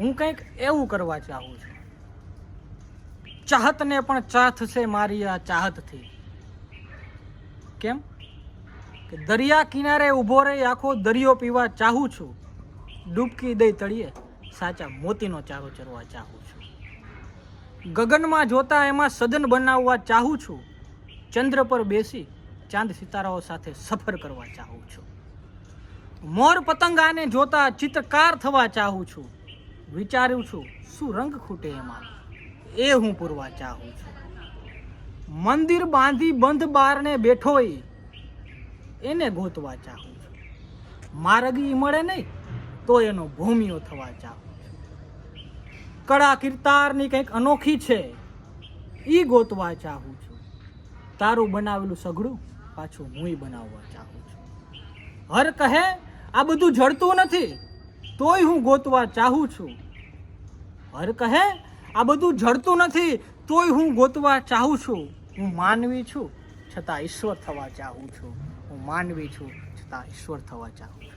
હું કંઈક એવું કરવા ચાહું છું. ચાહતને પણ ચાથ છે મારી આ ચાહતથી. કેમ? કે દરિયા કિનારે ઊભો રહી આખો દરિયો પીવા ચાહું છું. ડૂબકી દઈ તળીએ, સાચા મોતીનો ચારો ચરવા ચાહું છું. ગગનમાં જોતા એમાં સદન બનાવવા ચાહું છું. ચંદ્ર પર બેસી ચાંદ સિતારાઓ સાથે સફર કરવા ચાહું છું. મોર પતંગાને જોતા ચિત્રકાર થવા ચાહું છું. વિચાર્યું છું, શું રંગ ખૂટે એમાં? એ હું પૂરવા ચાહું છું. મંદિર બાંધી બંધ બારને બેઠો એને ગોતવા ચાહું છું. માર્ગી મળે નહીં, તો એનો ભૂમિયો થવા ચાહું છું. કળા કિરતારની કંઈક અનોખી છે એ ગોતવા ચાહું છું. તારું બનાવેલું સઘળું પાછું હુંય બનાવવા ચાહું છું. હર કહે, આ બધું જડતું નથી. તોય હું ગોતવા ચાહું છું. હર કહે, આ બધું જડતું નથી, તોય હું ગોતવા ચાહું છું. હું માનવી છું, છતાં ઈશ્વર થવા ચાહું છું. હું માનવી છું, છતાં ઈશ્વર થવા ચાહું છું.